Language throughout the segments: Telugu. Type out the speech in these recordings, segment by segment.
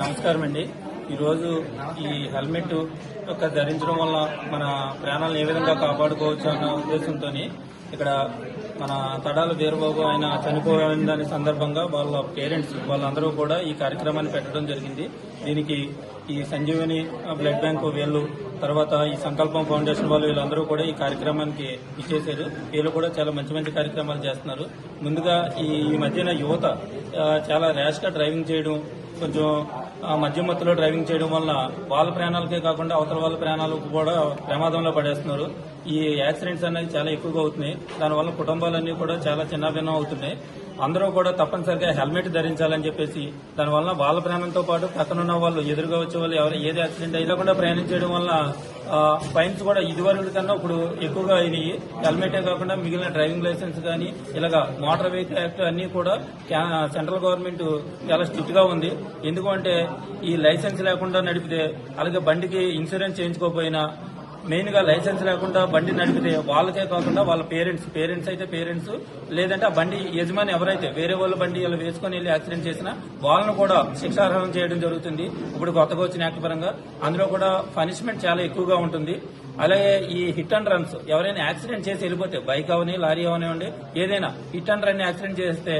నమస్కారం అండి. ఈరోజు ఈ హెల్మెట్ యొక్క ధరించడం వల్ల మన ప్రాణాలను ఏ విధంగా కాపాడుకోవచ్చు అన్న ఉద్దేశంతో ఇక్కడ మన తడాల వీరబాబు ఆయన చనిపోయిన దాని సందర్భంగా వాళ్ళ పేరెంట్స్ వాళ్ళందరూ కూడా ఈ కార్యక్రమాన్ని పెట్టడం జరిగింది. దీనికి ఈ సంజీవని బ్లడ్ బ్యాంక్ వీళ్ళు తర్వాత ఈ సంకల్పం ఫౌండేషన్ వాళ్ళు వీళ్ళందరూ కూడా ఈ కార్యక్రమానికి ఇచ్చేసారు వీళ్ళు కూడా చాలా మంచి మంచి కార్యక్రమాలు చేస్తున్నారు. ముందుగా ఈ ఈ మధ్యన యువత చాలా ర్యాష్గా డ్రైవింగ్ చేయడం కొంచెం ఆ, మద్యం మత్తులో డ్రైవింగ్ చేయడం వల్ల వాళ్ళ ప్రాణాలకే కాకుండా అవతల వాళ్ళ ప్రాణాలకు కూడా ప్రమాదంలో పడేస్తున్నారు. ఈ యాక్సిడెంట్స్ అనేది చాలా ఎక్కువగా అవుతున్నాయి. దానివల్ల కుటుంబాలన్నీ కూడా చాలా చిన్నభిన్నం అవుతున్నాయి. అందరూ కూడా తప్పనిసరిగా హెల్మెట్ ధరించాలని చెప్పేసి దానివల్ల వాళ్ళ ప్రాణంతో పాటు పక్కనున్న వాళ్ళు ఎదురుగా వచ్చే వాళ్ళు ఎవరు ఏది యాక్సిడెంట్ అయినా కూడా ప్రయాణించడం వల్ల ఫైన్స్ కూడా ఇదివరకు కన్నా ఇప్పుడు ఎక్కువగా అయినాయి. హెల్మెటే కాకుండా మిగిలిన డ్రైవింగ్ లైసెన్స్ కానీ ఇలాగా మోటార్ వెహికల్ యాక్ట్ అన్ని కూడా సెంట్రల్ గవర్నమెంట్ చాలా స్ట్రిక్ట్గా ఉంది ఎందుకంటే ఈ లైసెన్స్ లేకుండా నడిపితే అలాగే బండికి ఇన్సూరెన్స్ చేయించుకోకపోయినా మెయిన్గా లైసెన్స్ లేకుండా బండి నడిపితే వాళ్ళకే కాకుండా వాళ్ళ పేరెంట్స్ పేరెంట్స్ అయితే పేరెంట్స్ లేదంటే ఆ బండి యజమాని ఎవరైతే వేరే వాళ్ళ బండి ఇలా వేసుకొని వెళ్ళి యాక్సిడెంట్ చేసినా వాళ్ళను కూడా శిక్షార్హం చేయడం జరుగుతుంది. ఇప్పుడు కొత్తగా వచ్చిన యాక్ట్ పరంగా అందులో కూడా పనిష్మెంట్ చాలా ఎక్కువగా ఉంటుంది. అలాగే ఈ హిట్ అండ్ రన్స్ ఎవరైనా యాక్సిడెంట్ చేసి వెళ్ళిపోతే బైక్ అవని లారీ అవనివ్వండి ఏదైనా హిట్ అండ్ రన్ యాక్సిడెంట్ చేస్తే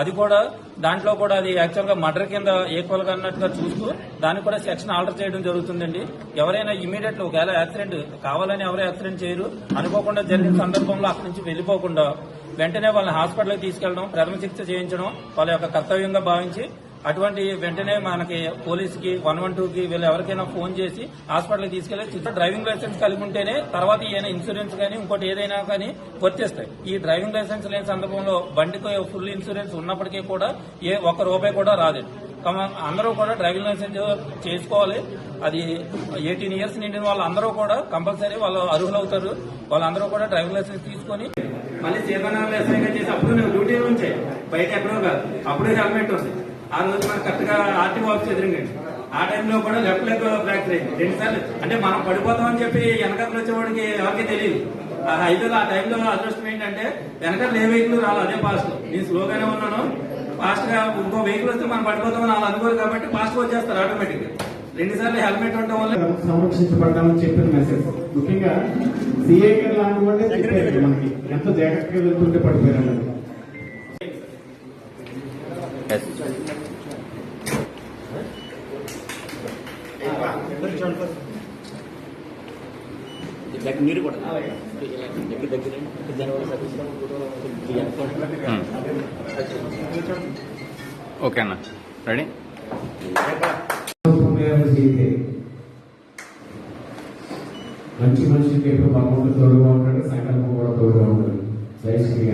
అది కూడా దాంట్లో కూడా అది యాక్చువల్గా మర్డర్ కింద ఈక్వల్గా అన్నట్టుగా చూస్తూ దాన్ని కూడా సెక్షన్ ఆల్టర్ చేయడం జరుగుతుందండి. ఎవరైనా ఇమీడియట్ ఒకవేళ యాక్సిడెంట్ కావాలని ఎవరు యాక్సిడెంట్ చేయరు. అనుకోకుండా జరిగిన సందర్భంలో అక్కడి నుంచి వెళ్ళిపోకుండా వెంటనే వాళ్ళని హాస్పిటల్కి తీసుకెళ్ళడం ప్రథమ చికిత్స చేయించడం వాళ్ళ యొక్క కర్తవ్యంగా భావించి అటువంటి వెంటనే మనకి పోలీస్కి వన్ వన్ టూకి వీళ్ళు ఎవరికైనా ఫోన్ చేసి హాస్పిటల్కి తీసుకెళ్ళి డ్రైవింగ్ లైసెన్స్ కలిగి ఉంటేనే తర్వాత ఏదైనా ఇన్సూరెన్స్ కానీ ఇంకోటి ఏదైనా కానీ వర్తిస్తాయి ఈ డ్రైవింగ్ లైసెన్స్ లేని సందర్భంలో బండికి ఫుల్ ఇన్సూరెన్స్ ఉన్నప్పటికీ కూడా ఏ ఒక్క రూపాయి కూడా రాదు. అందరూ కూడా డ్రైవింగ్ లైసెన్స్ చేసుకోవాలి. అది ఎయిటీన్ ఇయర్స్ నిండిన వాళ్ళందరూ కూడా కంపల్సరీ వాళ్ళు అర్హులవుతారు. వాళ్ళందరూ కూడా డ్రైవింగ్ లైసెన్స్ తీసుకొని మళ్ళీ సేవనాలు ఎస్ఐగా చేసి అప్పుడు నువ్వు డ్యూటీ బయట ఎక్కడో కాదు. అప్పుడే హెల్మెట్ వస్తుంది ఆ రోజు మనకు కరెక్ట్గా ఆర్టీ ఆఫీస్ ఎదురుగండి ఆ టైంలో కూడా లెఫ్ట్ లెగ్ ఫ్రాక్చర్ అయింది. రెండు సార్లు. అంటే మనం పడిపోతామని చెప్పి వెనకాల వచ్చేవాడికి ఎవరికి తెలియదు. ఆ ఆ టైంలో అదృష్టం ఏంటంటే వెనకాల ఏ వెహికల్ రాలి అదే ఫాస్ట్ నేను స్లోగానే ఉన్నాను. ఫాస్ట్గా ఇంకో వెహికల్ వస్తే మనం పడిపోతామని వాళ్ళు అనుకోరు కాబట్టి ఫాస్ట్గా వచ్చేస్తారు ఆటోమేటిక్గా రెండు సార్లు హెల్మెట్ ఉండటం వల్ల సంరక్షించబడ్డామని చెప్పిన మెసేజ్ ముఖ్యంగా సిఏ గారు లాంటి వాళ్ళే చెప్పారు మనకి. ఎంత జాగ్రత్తగా వెళ్తుంటే పడిపోయారు మీరు కూడా దగ్గర దగ్గర ఓకే అన్న. రెడీ? మంచి మనిషికి ఎప్పుడు బాగుంటుంది తోడుగా ఉంటాడు సంకల్పం కూడా తోడుగా ఉంటుంది. జై శ్రీ